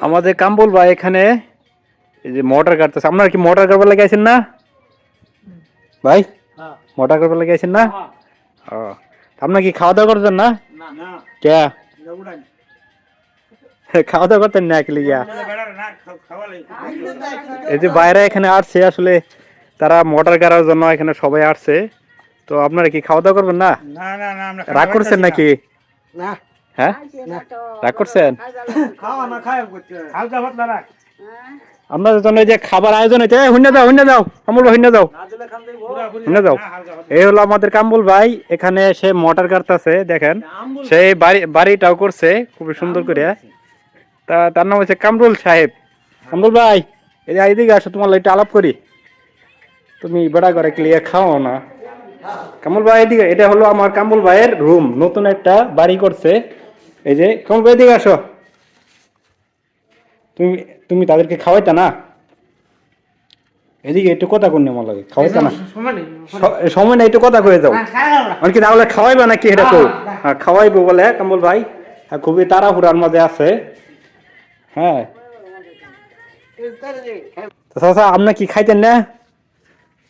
আমাদের কাম্বল ভাই এখানে এই যে মোটর কাটতেছে। আপনারা কি মোটর কাটবার লাগে আছেন না? ভাই? হ্যাঁ। মোটর কাটবার লাগে আছেন না? হ্যাঁ। ও। আপনার কি খাওয়া দাওয়া করতেন না। না। না কে খাওয়া দাওয়া করতেন না একলি গিয়া? এই যে বাইরে এখানে আসছে আসলে তারা মোটর গাড়ার জন্য এখানে সবাই আসছে। তো আপনারা কি খাওয়া দাওয়া করবেন না? না না না আমরা রাগ করছেন নাকি? না। হ্যাঁ? রাগ করছেন? খাওয়া না খায় করতে হালকা পাতলা রাখ। আপনাদের জন্য এই যে খাবার আয়োজন হয়েছে হুন্য দাও হুন্য দাও। আমল হুন্য দাও। হুন্য দাও। এই হলো আমাদের কাম্বুল ভাই। এখানে সে মোটর কাটতেছে দেখেন। সেই বাড়ি বাড়িটাও করছে খুবই সুন্দর করে। তা তার নাম হচ্ছে কামরুল সাহেব। কামরুল ভাই এই যে আসো তোমার লাইটটা আলাপ করি। তুমি বেড়া করে ক্লিয়ার খাও না। কামুল ভাই এদিকে এটা হলো আমার কামরুল ভাইয়ের রুম নতুন একটা বাড়ি করছে। এই যে কামরুল ভাই এদিকে আসো। তুমি তুমি তাদেরকে খাওয়াইতা না? এদিকে একটু কথা কোন আমার লাগে খাওয়াইতা না? সময় না একটু কথা করে যাও। মানে কি তাহলে খাওয়াইবা নাকি এটা তো হ্যাঁ খাওয়াইবো বলে কামল ভাই। হ্যাঁ খুবই তাড়াহুড়ার মধ্যে আছে। হ্যাঁ। চাচা আপনি কি খাইতেন না?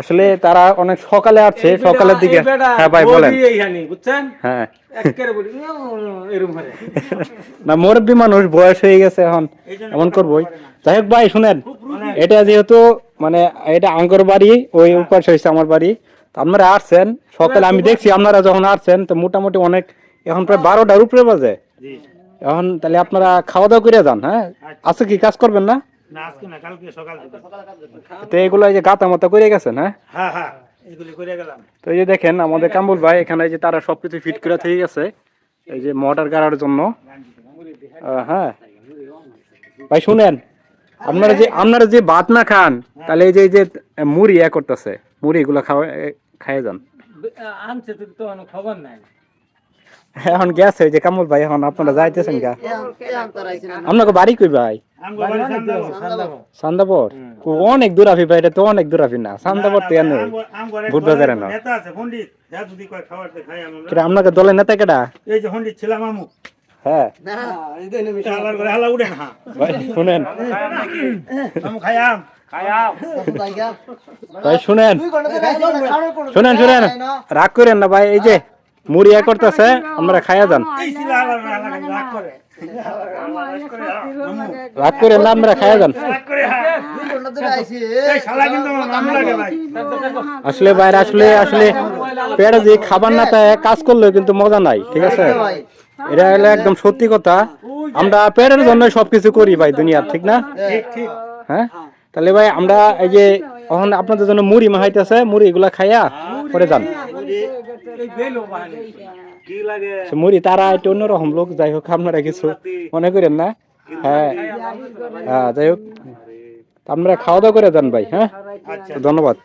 আসলে তারা অনেক সকালে আসছে সকালের দিকে। হ্যাঁ ভাই বলেন। বুঝছেন? হ্যাঁ। হয়। না মুরব্বী মানুষ বয়স হয়ে গেছে এখন। এমন করবোই যাই হোক ভাই শুনেন। এটা যেহেতু মানে এটা আঙ্গর বাড়ি ওই উপাস হয়েছে আমার বাড়ি। আপনারা আসছেন সকালে আমি দেখছি আপনারা যখন আসছেন তো মোটামুটি অনেক এখন প্রায় বারোটার উপরে বাজে। এখন তাহলে আপনারা খাওয়া দাওয়া করে যান হ্যাঁ? আছে কি? কাজ করবেন না? না আজকে না কালকে সকাল তো এগুলো এই যে গাতা মতো করে গেছেন হ্যাঁ হ্যাঁ হ্যাঁ এগুলি করে গেলাম তো এই যে দেখেন আমাদের কাম্বুল ভাই এখানে যে তারা সবকিছু ফিট করে থেকে গেছে এই যে মোটর গাড়ার জন্য হ্যাঁ ভাই শুনেন আপনারা যে আপনারা যে ভাত না খান তাহলে এই যে এই যে মুড়ি ইয়া করতেছে মুড়ি এগুলো খাওয়া খাইয়ে যান আনছে তো তো খবর নাই এখন গেছে যে কামুল ভাই এখন আপনারা যাইতেছেন গা আপনাকে বাড়ি কই ভাই সান্দাপর অনেক এটা তো অনেক দূরাফি না। সান্দাপর তো এনে ভোট বাজারে না। নেতা আছে পণ্ডিত। যা যদি কয় খাওয়াতে খাই আমরা। কিরা আপনাকে দলের নেতা কেটা এই যে পণ্ডিত ছিলাম আমু। হ্যাঁ। করে হালা না। ভাই শুনেন। আমু ভাই শুনেন। শুনেন শুনেন। রাগ করেন না ভাই এই যে মুড়ি ইয়া করতেছে, আমরা খাইয়া যান। রাগ করে না, আমরা খাইয়া যান। আসলে বাইরে আসলে আসলে পেটে যে খাবার না তাই কাজ করলেও কিন্তু মজা নাই, ঠিক আছে? এটা হলো একদম সত্যি কথা। আমরা পেটের জন্য সবকিছু করি ভাই, দুনিয়ার, ঠিক না? হ্যাঁ? তাহলে ভাই, আমরা এই যে, এখন আপনাদের জন্য মুড়ি মাহাইতেছে মুড়ি এগুলা খাইয়া করে যান। মুড়ি তারা একটু অন্যরকম লোক যাই হোক আপনারা কিছু মনে করেন না। হ্যাঁ। হ্যাঁ যাই হোক। আপনারা খাওয়া দাওয়া করে যান ভাই হ্যাঁ? আচ্ছা। ধন্যবাদ।